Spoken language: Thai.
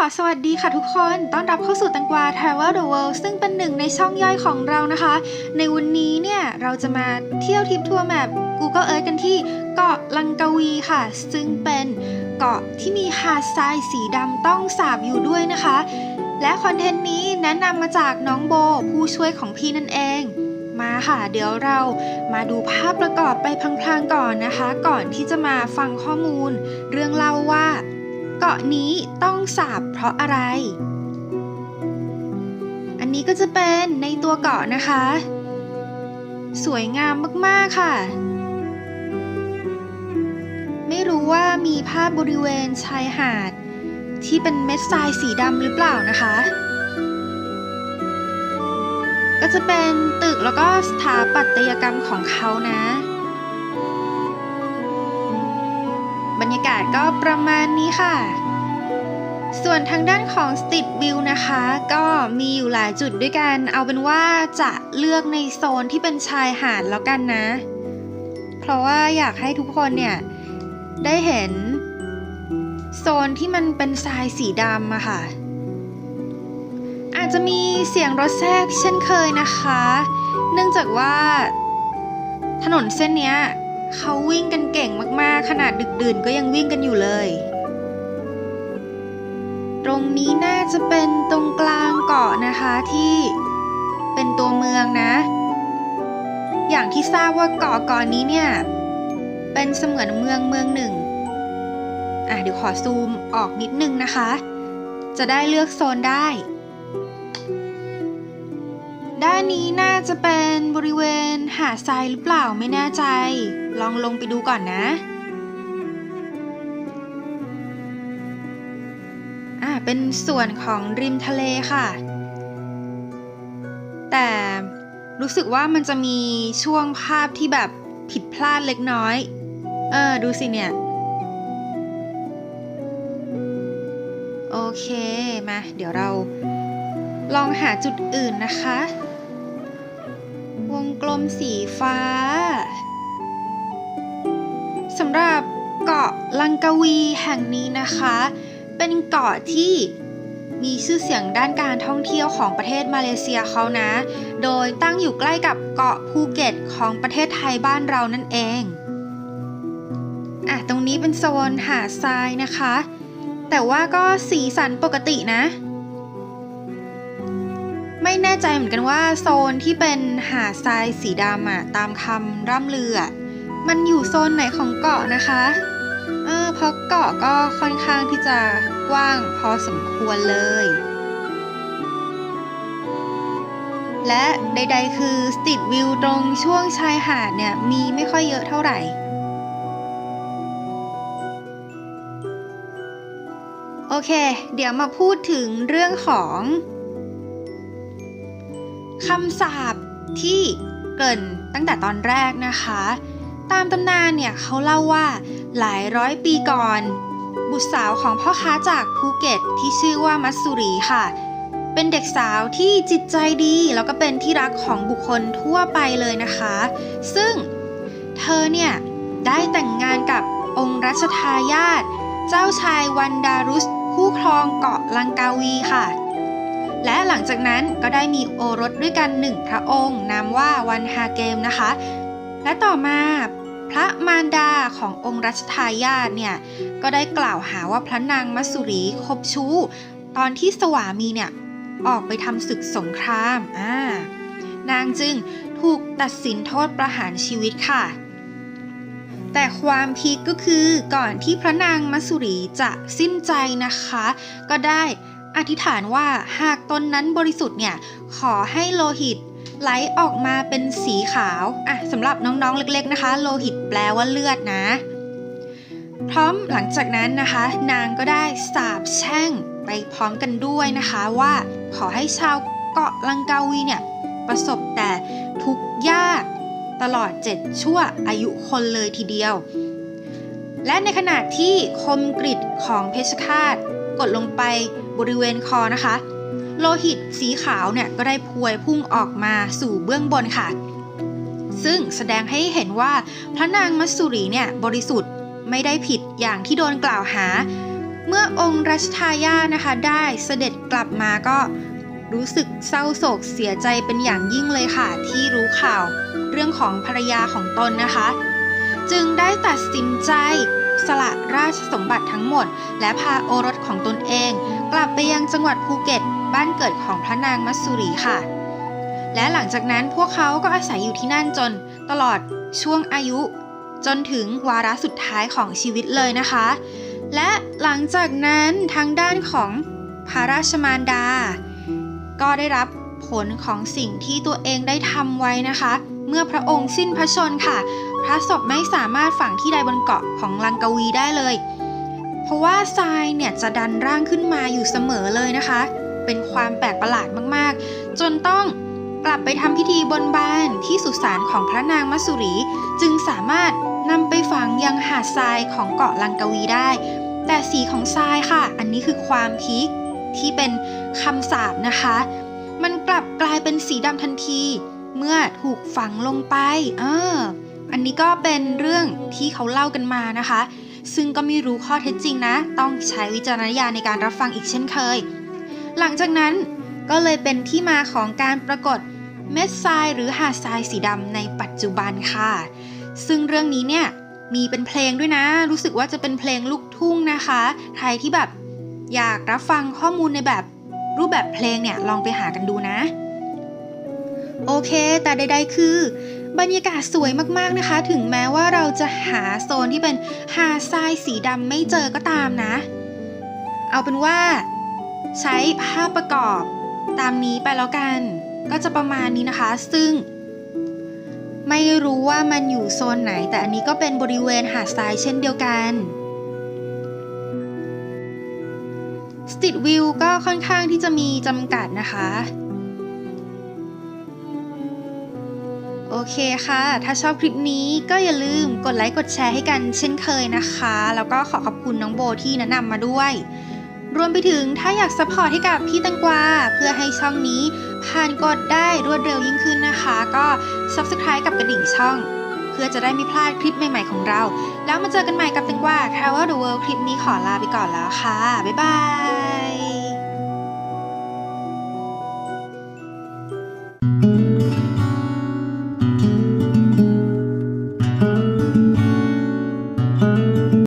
ขอสวัสดีค่ะทุกคน ต้อนรับเข้าสู่ตังกวา Travel the World ซึ่งเป็นหนึ่งในช่องย่อยของเรานะคะ ในวันนี้เนี่ย เราจะมาเที่ยวทริปทัวร์แมป Google Earth กันที่เกาะลังกาวีค่ะ ซึ่งเป็นเกาะที่มีหาดทรายสีดำต้องสาบอยู่ด้วยนะคะ และคอนเทนต์นี้แนะนำมาจากน้องโบผู้ช่วยของพี่นั่นเอง มาค่ะ เดี๋ยวเรามาดูภาพประกอบไปพลางๆก่อนนะคะ ก่อนที่จะมาฟังข้อมูล เรื่องเล่าว่า เกาะนี้ต้องสาบเพราะอะไร อันนี้ก็จะเป็นในตัวเกาะนะคะ สวยงามมากๆค่ะ ไม่รู้ว่ามีภาพบริเวณชายหาด ที่เป็นเม็ดทรายสีดำหรือเปล่านะคะ ก็จะเป็นตึกแล้วก็สถาปัตยกรรมของเขานะ บรรยากาศก็ประมาณนี้ค่ะ ส่วนทางด้านของ Street View นะคะ ก็มีอยู่หลายจุดด้วยกัน เอาเป็นว่าจะเลือกในโซนที่เป็นชายหาดแล้วกันนะ เพราะว่าอยากให้ทุกคนเนี่ย ได้เห็น โซนที่มันเป็นทรายสีดำอะค่ะ อาจจะมีเสียงรถแทรกเช่นเคยนะคะ เนื่องจากว่าถนนเส้นเนี้ย เขาวิ่งกันเก่งมากๆ ขนาดดึกดื่นก็ยังวิ่งกันอยู่เลย ตรงนี้น่าจะเป็นตรงกลางเกาะนะคะที่เป็นตัวเมืองนะ อย่างที่ทราบว่าเกาะเกาะนี้เนี่ย เป็นเสมือนเมืองเมืองหนึ่ง อะเดี๋ยวขอซูมออกนิดนึงนะคะ จะได้เลือกโซนได้ นนี้น่าจะเป็นบริเวณหาดทรายหรือเปล่าไม่แน่ใจ ลองลงไปดูก่อนนะอ่าเป็นส่วนของริมทะเลค่ะ แต่รู้สึกว่ามันจะมีช่วงภาพที่แบบผิดพลาดเล็กน้อย เออ ดูสิเนี่ย โอเค มา เดี๋ยวเราลองหาจุดอื่นนะคะ กลมสีฟ้าสำหรับเกาะลังกาวีแห่งนี้นะคะ เป็นเกาะที่มีชื่อเสียงด้านการท่องเที่ยวของประเทศมาเลเซียเขานะ โดยตั้งอยู่ใกล้กับเกาะภูเก็ตของประเทศไทยบ้านเรานั่นเองอะตรงนี้เป็นโซนหาดทรายนะคะ แต่ว่าก็สีสันปกตินะ ไม่แน่ใจเหมือนกันว่าโซนที่เป็นหาดทรายสีดำอะตามคำร่ำลืออะมันอยู่โซนไหนของเกาะนะคะ เออเพราะเกาะก็ค่อนข้างที่จะกว้างพอสมควรเลย และใดๆคือสตรีทวิวตรงช่วงชายหาดเนี่ยมีไม่ค่อยเยอะเท่าไหร่โอเค เดี๋ยวมาพูดถึงเรื่องของ คำสาปที่เกินตั้งแต่ตอนแรกนะคะ ตามตำนานเนี่ยเขาเล่าว่าหลายร้อยปีก่อน บุตรสาวของพ่อค้าจากภูเก็ตที่ชื่อว่ามัตสุรีค่ะ เป็นเด็กสาวที่จิตใจดี แล้วก็เป็นที่รักของบุคคลทั่วไปเลยนะคะ ซึ่งเธอเนี่ยได้แต่งงานกับองค์รัชทายาทเจ้าชายวันดารุสผู้ครองเกาะลังกาวีค่ะ และหลังจากนั้นก็ได้มีโอรสด้วยกันหนึ่งพระองค์นามว่าวันฮาเกมนะคะ และต่อมาพระมารดาขององค์รัชทายาทเนี่ยก็ได้กล่าวหาว่าพระนางมัสุรีคบชู้ ตอนที่สวามีเนี่ยออกไปทำศึกสงครามอ่านางจึงถูกตัดสินโทษประหารชีวิตค่ะ แต่ความพีคก็คือก่อนที่พระนางมัสุรีจะสิ้นใจนะคะ ก็ได้ อธิษฐานว่าหากตนนั้นบริสุทธิ์เนี่ย ขอให้โลหิตไหลออกมาเป็นสีขาว อะสำหรับน้องๆเล็กๆนะคะ โลหิตแปลว่าเลือดนะ พร้อมหลังจากนั้นนะคะ นางก็ได้สาบแช่งไปพร้อมกันด้วยนะคะว่าขอให้ชาวเกาะลังกาวีเนี่ย ประสบแต่ทุกข์ยากตลอด7ชั่วอายุคนเลยทีเดียว และในขณะที่คมกริดของเพชฌฆาต กดลงไปบริเวณคอนะคะ โลหิตสีขาวเนี่ยก็ได้พวยพุ่งออกมาสู่เบื้องบนค่ะ ซึ่งแสดงให้เห็นว่าพระนางมัสสุรีเนี่ยบริสุทธิ์ไม่ได้ผิดอย่างที่โดนกล่าวหา เมื่อองค์รัชทายานะคะได้เสด็จกลับมาก็รู้สึกเศร้าโศกเสียใจเป็นอย่างยิ่งเลยค่ะ ที่รู้ข่าวเรื่องของภรรยาของตนนะคะ จึงได้ตัดสินใจ สละราชสมบัติทั้งหมด และพาโอรสของตนเอง กลับไปยังจังหวัดภูเก็ต บ้านเกิดของพระนางมัสสุรีค่ะ และหลังจากนั้นพวกเขาก็อาศัยอยู่ที่นั่นจนตลอดช่วงอายุ จนถึงวาระสุดท้ายของชีวิตเลยนะคะ และหลังจากนั้นทางด้านของพระราชมารดา ก็ได้รับผลของสิ่งที่ตัวเองได้ทำไว้นะคะ เมื่อพระองค์สิ้นพระชนค่ะ พระศพไม่สามารถฝังที่ใดบนเกาะของลังกาวีได้เลย เพราะว่าทรายเนี่ยจะดันร่างขึ้นมาอยู่เสมอเลยนะคะ เป็นความแปลกประหลาดมากๆ จนต้องกลับไปทำพิธีบนบานที่สุสานของพระนางมัสสุรี จึงสามารถนำไปฝังยังหาดทรายของเกาะลังกาวีได้ แต่สีของทรายค่ะ อันนี้คือความพีคที่เป็นคำสาปนะคะ มันกลับกลายเป็นสีดำทันที เมื่อถูกฝังลงไป เออ อันนี้ก็เป็นเรื่องที่เขาเล่ากันมานะคะ ซึ่งก็ไม่รู้ข้อเท็จจริงนะ ต้องใช้วิจารณญาณในการรับฟังอีกเช่นเคย หลังจากนั้นก็เลยเป็นที่มาของการปรากฏเม็ดทรายหรือหาดทรายสีดำในปัจจุบันค่ะ ซึ่งเรื่องนี้เนี่ยมีเป็นเพลงด้วยนะ รู้สึกว่าจะเป็นเพลงลูกทุ่งนะคะ ใครที่แบบอยากรับฟังข้อมูลในแบบรูปแบบเพลงเนี่ยลองไปหากันดูนะ โอเค แต่ใดๆคือ บรรยากาศสวยมากๆนะคะ ถึงแม้ว่าเราจะหาโซนที่เป็นหาดทรายสีดำไม่เจอก็ตามนะ เอาเป็นว่า ใช้ภาพประกอบตามนี้ไปแล้วกัน ก็จะประมาณนี้นะคะ ซึ่ง ไม่รู้ว่ามันอยู่โซนไหน แต่อันนี้ก็เป็นบริเวณหาดทรายเช่นเดียวกันสต e ทวิวก็ค่อนข้างที่จะมีจำกัดนะคะ เคค่ะ ถ้าชอบคลิปนี้ก็อย่าลืมกดไลค์กดแชร์ให้กันเช่นเคยนะคะ แล้วก็ขอขอบคุณน้องโบที่แนะนำมาด้วย รวมไปถึงถ้าอยากสปอร์ตให้กับพี่ตังกวาเพื่อให้ช่องนี้ผ่านกดได้รวดเร็วยิ่งขึ้นนะคะ ก็ Subscribe กับกระดิ่งช่อง เพื่อจะได้ไม่พลาดคลิปใหม่ ๆ ของเรา แล้วมาเจอกันใหม่กับตังกวา Travel the World คลิปนี้ขอลาไปก่อนแล้วค่ะ บ๊ายบาย